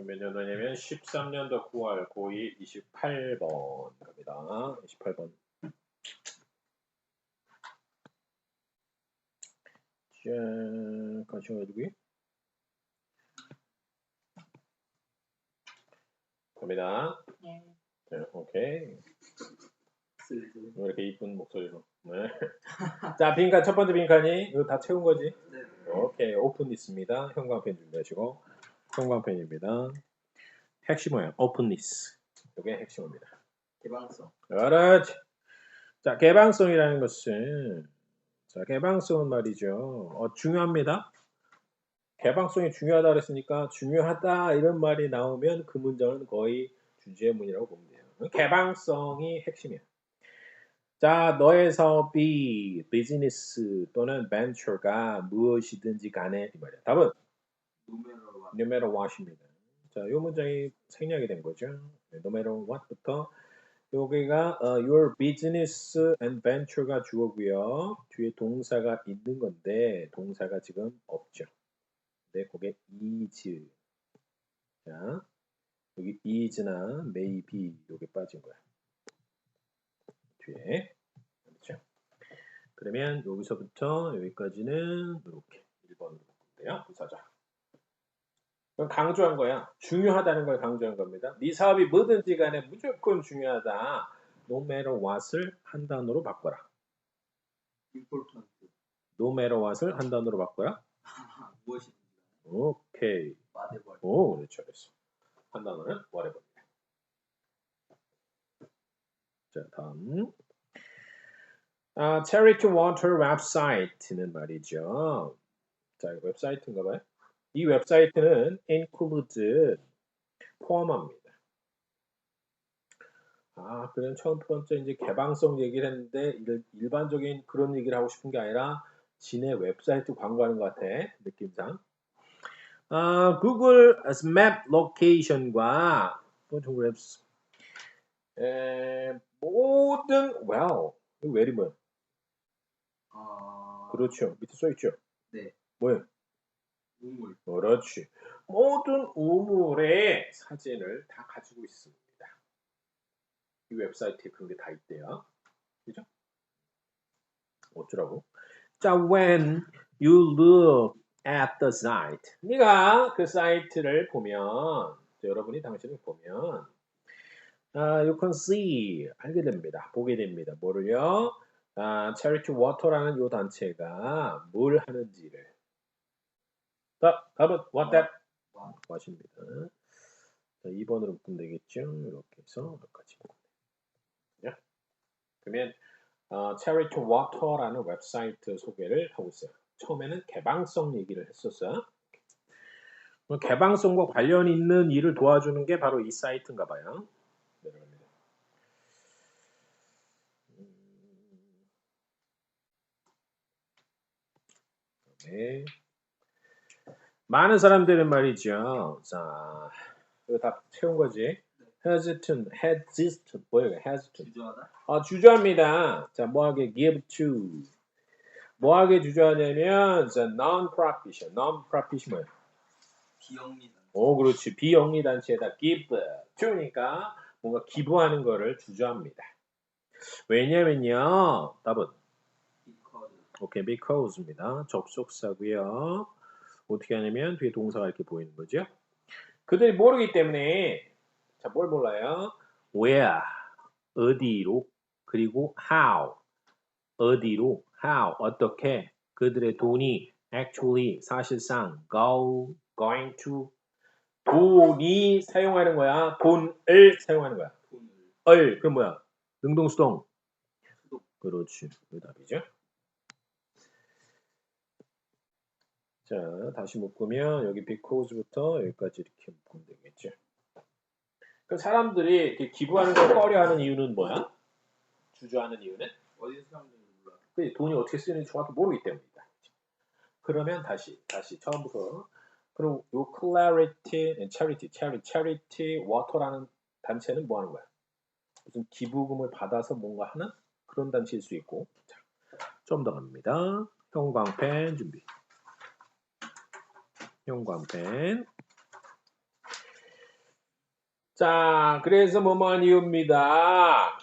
몇 년도냐면 13년도 9월 고2 28번 갑니다. 28번. 짠, 관심 가지고 갑니다. 네. 네, 오케이. 왜 이렇게 이쁜 목소리로. 네. 자, 빈칸 첫 번째 빈칸이 이거 다 채운 거지? 네. 오케이, 오픈 있습니다. 형광펜 준비하시고 형광펜입니다. 핵심 뭐예요? 오픈니스. 이게 핵심입니다. 개방성. 그렇지. 자, 개방성이라는 것은 자, 개방성은 말이죠. 어, 중요합니다. 개방성이 중요하다 그랬으니까 중요하다 이런 말이 나오면 그 문장은 거의 주제문이라고 돼요. 개방성이 핵심이야. 자, 너의 사업이 비즈니스 또는 벤처가 무엇이든지 간에 이 말이야. 답은 matter what입니다. 자, 이 문장이 생략이 된 거죠. 네, matter what부터 여기가 어, your business and venture가 주어고요. 뒤에 동사가 있는 건데 동사가 지금 없죠. 네, 그게 is. 자, 여기 is나 maybe 여기 빠진 거야. 뒤에 그렇죠. 그러면 여기서부터 여기까지는 이렇게 1번으로 바꾸면 돼요. 부사자. 강조한 거야. 중요하다는 걸 강조한 겁니다. 네 사업이 뭐든지 간에 무조건 중요하다. No matter what을 한 단어로 바꿔라. important. No matter what을 한 단어로 바꿔라. 무엇이든지 오케이. whatever. 오, 그렇죠. 그랬어. 한 단어는 whatever. 자, 다음. 아, charity water 웹사이트는 말이죠. 자, 웹사이트인가 봐요. 이 웹사이트는 include 포함합니다. 아, 그럼 첫 번째 이제 개방성 얘기를 했는데 일- 일반적인 그런 얘기를 하고 싶은 게 아니라 지네 웹사이트 광고하는 것 같아 느낌상. 아, 구글 맵 로케이션과 구글 앱스 에, 모든 well 뭐야? 아, 그렇죠. 밑에 써 있죠. 네. 뭐야? 우물. 그렇지. 모든 우물의 사진을 다 가지고 있습니다. 이 웹사이트에 그런 게 다 있대요. 그죠? 어쩌라고? 자, when you look at the site. 네가 그 사이트를 보면, 자, 여러분이 당신을 보면, 아, you can see, 알게 됩니다. 보게 됩니다. 뭐를요? 아, Charity Water라는 이 단체가 뭘 하는지를. 자, 답은 what that? 와. what입니다. 자, 2번으로 묶으면 되겠죠? 이렇게 해서 여기까지 묶으면 돼요. 그러면 어, Charity Water라는 웹사이트 소개를 하고 있어요. 처음에는 개방성 얘기를 했었어요. 개방성과 관련 있는 일을 도와주는 게 바로 이 사이트인가 봐요. 내려갑니다. 음. 네. 많은 사람들은 말이죠. 자, 이거 다 채운 거지. hesitant, hesitant, 뭐예요? hesitant. 주저하다. 아, 주저합니다. 자, 뭐하게 give to. 뭐하게 주저하냐면, 자, non-profit. non-profit이 뭐예요? 비영리다. 오, 그렇지. 비영리 단체에다 give to니까 뭔가 기부하는 거를 주저합니다. 왜냐면요. 답은. 오케이, because입니다. 접속사고요. 어떻게 하냐면 뒤에 동사가 이렇게 보이는 거죠. 그들이 모르기 때문에 자, 뭘 몰라요? where 어디로 그리고 how 어디로 how 어떻게 그들의 돈이 actually 사실상 go going to 돈이 사용하는 거야. 돈을 사용하는 거야. 돈을. 얼 그럼 뭐야? 능동수동. 수동. 그렇지. 그 답이죠. 자, 다시 묶으면 여기 because부터 여기까지 이렇게 묶으면 되겠죠. 그 사람들이 이렇게 기부하는 걸 꺼려하는 이유는 뭐야? 주저하는 이유는 어디 사람들이 몰라. 그 돈이 어떻게 쓰는지 정확히 모르기 때문이다. 그러면 다시 다시 처음부터 그리고 요 clarity and charity, charity, charity water라는 단체는 뭐 하는 거야? 무슨 기부금을 받아서 뭔가 하는 그런 단체일 수 있고 자, 좀더 갑니다. 형광펜 준비. 형광펜 자, 그래서 뭐뭐한 이유입니다.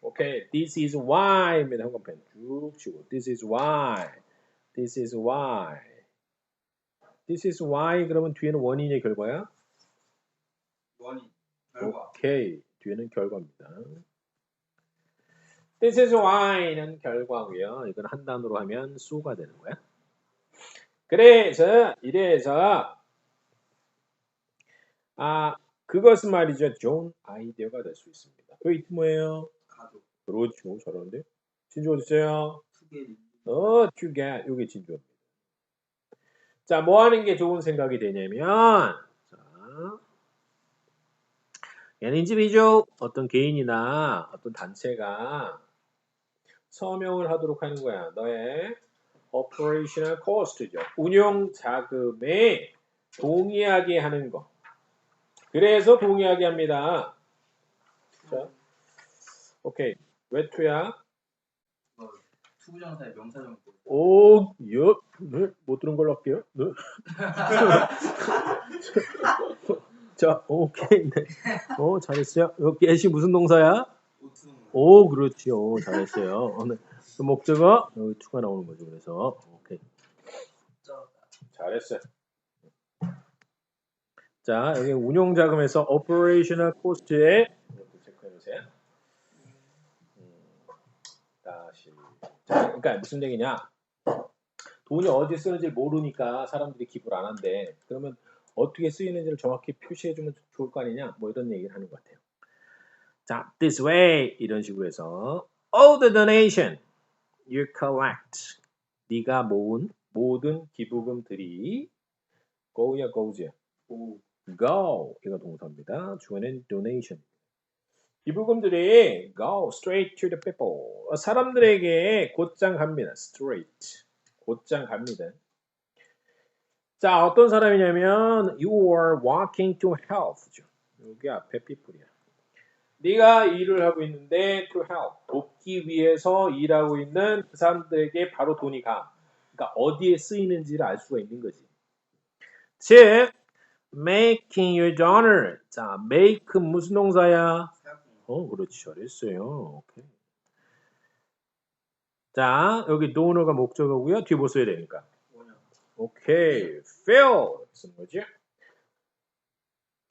오케이, this is why입니다. 형광펜 쭉 치고, this is why, this is why, this is why. 그러면 뒤에는 원인의 결과야? 원인. 결과. 오케이, 뒤에는 결과입니다. This is why는 결과고요. 이건 한 단어로 하면 so가 되는 거야. 그래서 이래서 아 그것은 말이죠. 좋은 아이디어가 될 수 있습니다. 그 이트 뭐예요? 가족. 그렇죠. 잘하는데. 진주 어디 있어요? 투게리. 어, 투게 요게 진주입니다. 자, 뭐 하는 게 좋은 생각이 되냐면 자, an individual 어떤 개인이나 어떤 단체가 서명을 하도록 하는 거야. 너의 operational cost죠. 운용 자금에 동의하게 하는 거. 그래서 동의하게 합니다. 자, 오케이. 왜 투야? 뭐, 투부정사의 명사정. 오, 예, 네, 못 들은 걸로 할게요. 네. 자, 오케이, 네. 오, 잘했어요. 여기 애시 무슨 동사야? 오, 그렇지요. 잘했어요. 어, 네. 그 목적어 여기 투가 나오는 거죠. 그래서 오케이, 잘했어요. 자, 여기 운용 자금에서 operational cost에 이렇게 체크해 주세요. 음, 다시. 자, 그러니까 무슨 얘기냐? 돈이 어디 쓰는지 모르니까 사람들이 기부를 안 한대. 그러면 어떻게 쓰이는지를 정확히 표시해 주면 좋을 거 아니냐? 뭐 이런 얘기를 하는 것 같아요. 자, this way 이런 식으로 해서 all the donation you collect 네가 모은 모든 기부금들이 go야 goes야 오. go 이거 동사입니다. 주어는 donation. 기부금들이 go straight to the people. 어, 사람들에게 곧장 갑니다. straight. 곧장 갑니다. 자, 어떤 사람이냐면 you are walking to help죠. 여기 앞에 people이야. 네가 일을 하고 있는데 to help 돕기 위해서 일하고 있는 그 사람들에게 바로 돈이 가. 그러니까 어디에 쓰이는지를 알 수가 있는 거지. 즉 making your donor. 자, make 무슨 동사야? 어, 그렇지. 잘했어요. 오케이. 자, 여기 donor가 목적어고요. 뒤에 뭐 써야 되니까. 오케이. fill 쓰는 거지.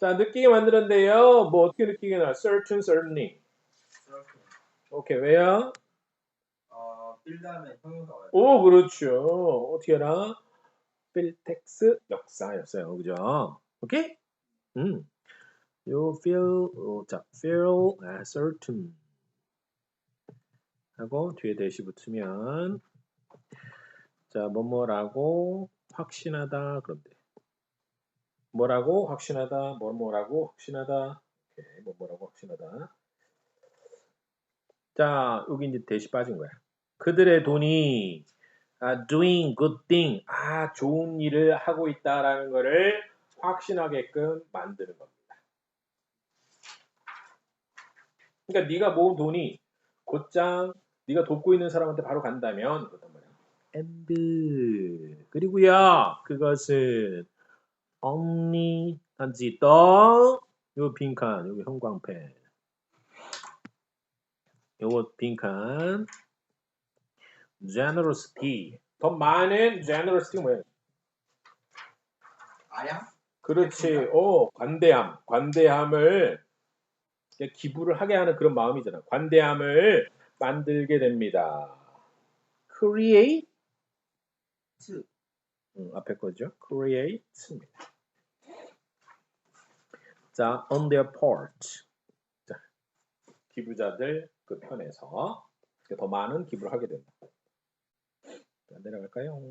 자, 느끼게 만들었는데요. 뭐 어떻게 느끼게 나? certain, certainly. 오케이. 왜요? 어, 빌 다음에 형용사 와요. 오, 그렇죠. 어떻게 알아? 필텍스 역사였어요. 그죠? 오케이? 음. 요 feel, 어, 자, feel 아, certain 하고 뒤에 대시 붙으면 자, 뭐뭐라고 확신하다 돼. 뭐라고 확신하다, 뭐 뭐라고 확신하다. 오케이, 뭐뭐라고 확신하다. 자, 여기 이제 대시 빠진 거야. 그들의 돈이 아, doing good thing, 아, 좋은 일을 하고 있다라는 거를 확신하게끔 만드는 겁니다. 그러니까 네가 모은 돈이 곧장 네가 돕고 있는 사람한테 바로 간다면 그렇단 말이야. and 그리고요 그것은 only 단지 더요 빈칸 여기 형광펜 요거 빈칸 generosity 더 많은 generosity 뭐야? 아량? 그렇지. 어, 관대함. 관대함을 기부를 하게 하는 그런 마음이잖아. 관대함을 만들게 됩니다. create 트. 음, 앞에 거죠. create입니다. 자, on their part. 자, 기부자들 그 편에서 더 많은 기부를 하게 된다. 자, 내려갈까요?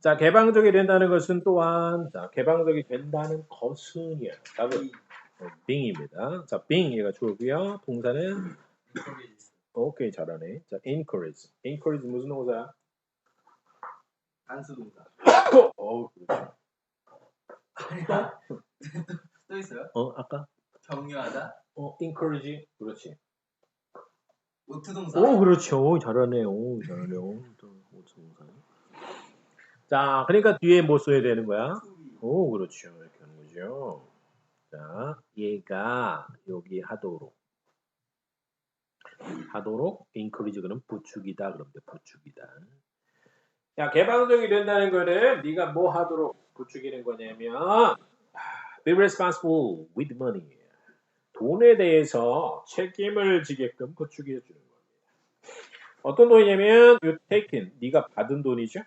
자, 개방적이 된다는 것은 또한 자, 개방적이 된다는. 답은 이 being입니다. 자, being 얘가 주어고요. 동사는. 오케이 잘하네. 자, encourage. encourage 무슨 동사야? 단수 동사. 어, 그렇죠. 아니야. 또 있어요? 어, 아까 격려하다. 어, encourage. 그렇지. 오투 동사. 오, 그렇죠. 잘하네. 오, 잘하네. 오, 또. 모츠동사. 자, 그러니까 뒤에 뭐 써야 되는 거야? 오, 그렇죠. 이렇게 하는 거죠. 자, 얘가 여기 하도록. 하도록 encourage 그럼 부축이다. 그럼 돼. 부축이다. 야, 개방적이 된다는 거는 네가 뭐 하도록 부추기는 거냐면 be responsible with money. 돈에 대해서 책임을 지게끔 부추겨 주는 겁니다. 어떤 돈이냐면 you taken 네가 받은 돈이죠.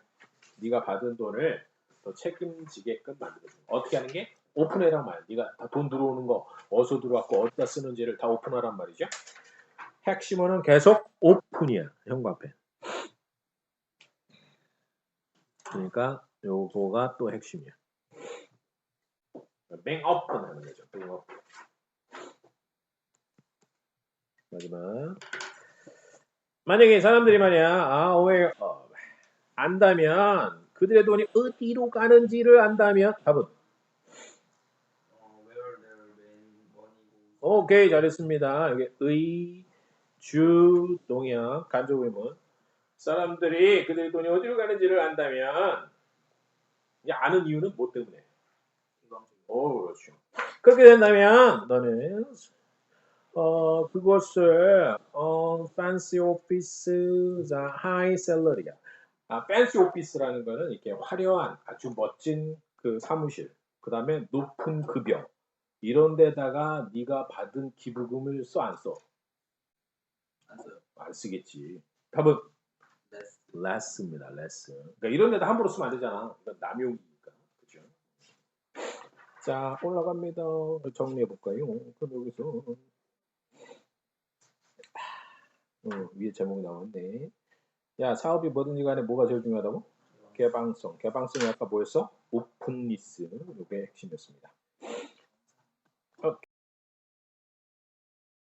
네가 받은 돈을 더 책임지게끔 만들어 주는 거. 어떻게 하는 게? 오픈해란 말. 네가 다 돈 들어오는 거 어디서 들어왔고 어디다 쓰는지를 다 오픈하란 말이죠. 핵심어는 계속 오픈이야. 형과 앞에. 그러니까 요거가 또 핵심이야. 뱅 오픈 하는 거죠. 뱅 오픈. 마지막. 만약에 사람들이 말이야, 아, aware of. 안다면, 그들의 돈이 어디로 가는지를 안다면, 답은? 어. 오케이, 잘했습니다. 여기 의, 주, 동양, 간접 의문. 사람들이 그들의 돈이 어디로 가는지를 안다면, 아는 이유는 뭐 때문에? 오, 그렇죠. 그렇게 된다면 너는 어 그것을 어 fancy office, 자 high salary야. 아 fancy office라는 거는 이렇게 화려한 아주 멋진 그 사무실, 그 다음에 높은 급여 이런 데다가 네가 받은 기부금을 써 안 써? 안 쓰겠지. 답은 less. less입니다. less. 그러니까 이런 데다 함부로 쓰면 안 되잖아. 이건 남용이니까. 그죠? 자, 올라갑니다. 정리해 볼까요? 그럼 여기서 어, 위에 제목 나왔네. 야, 사업이 뭐든지 간에 뭐가 제일 중요하다고? 개방성. 개방성이 아까 뭐였어? 오픈리스. 이게 핵심이었습니다.